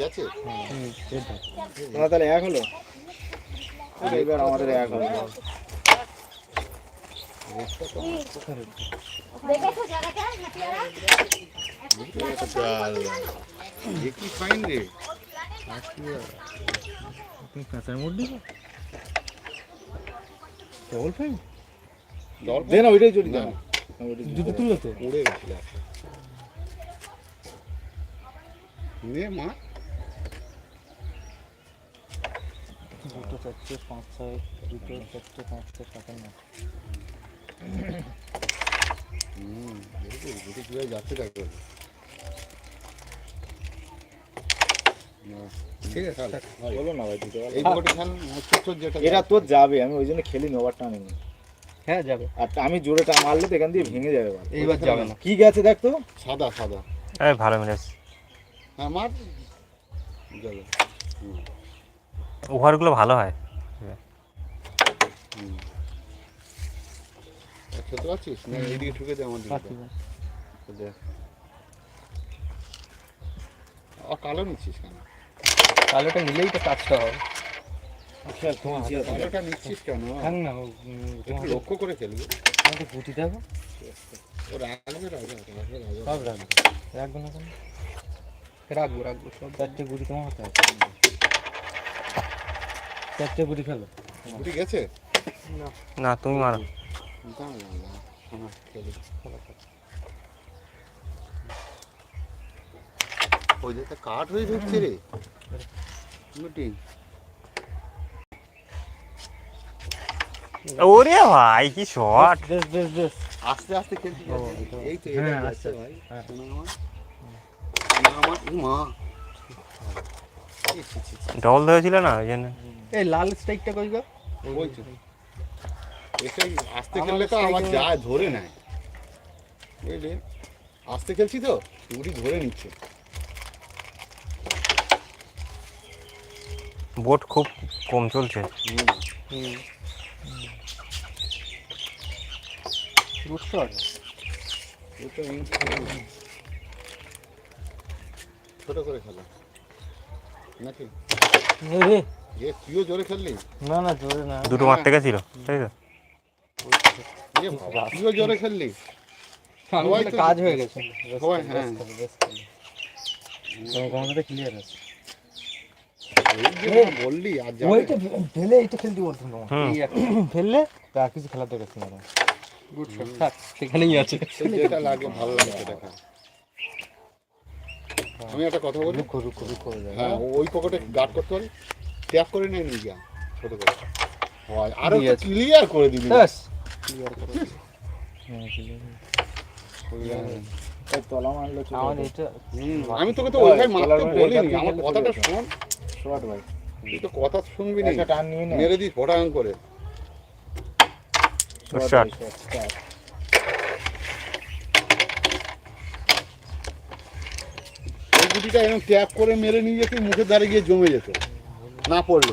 গেছে? তাহলে এক হলো। এবার আমাদের এক হলো। ফাইন কাঁচার ডবল ফাইভ দে না ওইটাই না না। জুতো তুললো তো। উড়ে গেছিল। নে মা দুটো চারটে পাঁচ ছয় দুটো চারটে পাঁচ ছয় সাতান্ন হুম দেখি যাচ্ছে দেখো না, ঠিক আছে তাহলে হয়। বলো না ভাই দুটো এই পকেটে খেল ছোট ছোট যেটা এটা তোর যাবে আমি ওই জন্য খেলি ওভারটা আনিনি। হ্যাঁ যাবে। আর আমি জোরে টা মারলে তো এখান দিয়ে ভেঙে যাবে। এইবার যাবে না। কি গেছে দেখ তো? সাদা সাদা। এই ভালো মেরেছে হ্যাঁ যাবে। হুম ওভারগুলো ভালো হয়। পারছিস না এইদিকে দে আমার দিকে। দেখ আর কালো নিচ্ছিস কেন? কালোটা নিলেই তো কাজটা হবে। খেল তোমার কালোটা নিচ্ছিস কেন? না লক্ষ্য করে খেলবি। তোমাকে গুটি দেবো ও রাখব রাখব না কেন? রাখব রাখব সব। চারটে গুটি তোমার হাতে আছে। চারটে গুটি খেলো। গুটি গেছে? না তুমি মারো। ওই যে কাঠ হয়ে ঢুকছে রে। গুটি। ওরে ভাই কি শট। বেশ বেশ বেশ আস্তে আস্তে খেলছি এই তো হ্যাঁ, এটা আস্তে ভাই। হ্যাঁ। আমার মা। ডবল ধরেছিল না ওই জন্য। এই লাল স্ট্রাইকটা কই গো। আস্তে খেললে তো এ- যায় ধরে নেয়। বুঝলি আস্তে খেলছি তো গুটি ধরে নিচ্ছে। বোট খুব কম চলছে। গুড শট ছোট করে খেলা। নাকি? এ তুইও জোরে খেললি? না না জোরে না। দুটো মারতে গেছিল তাই তো? এ বাবা, তুইও জোরে খেললি? আমি সবাই তো- কাজ হয়ে গেছে। সবাই হ্যাঁ। ক্লিয়ার আছে। এই যে বললি আর যাবে ওইটা ফেলে এইটা খেলতে বলতাম তোমার হুম। এই একটা। ফেললে আর কিছু খেলা দরকার ছিল না। গুড শট থাক সেখানেই আছে। যেটা লাগে ভালো লাগে সেটা খা। আমি একটা কথা বলি। রুকো রুকো রুকো হয়ে যাবে হ্যাঁ ওই পকেটে গার্ড করতে পারি। ট্যাপ করে নেই নিয়ে যা ছোট করে। হয় আরও ক্লিয়ার করে দিবি। হ্যাঁ মারলে চলে আমার যাবে। এটা আমি তোকে তো ওইভাবে মারতে বলিনি। আমার কথাটা শোন। শর্ট ভাই। তুই তো কথা শুনবি না। নে। মেরে দিস ফটাং করে। Short Shot. ভাই, short, start। এই গুটিটা এরকম ট্যাপ করে মেরে নিয়ে যেত মুখের ধারে গিয়ে জমে যেত। না পড়ল।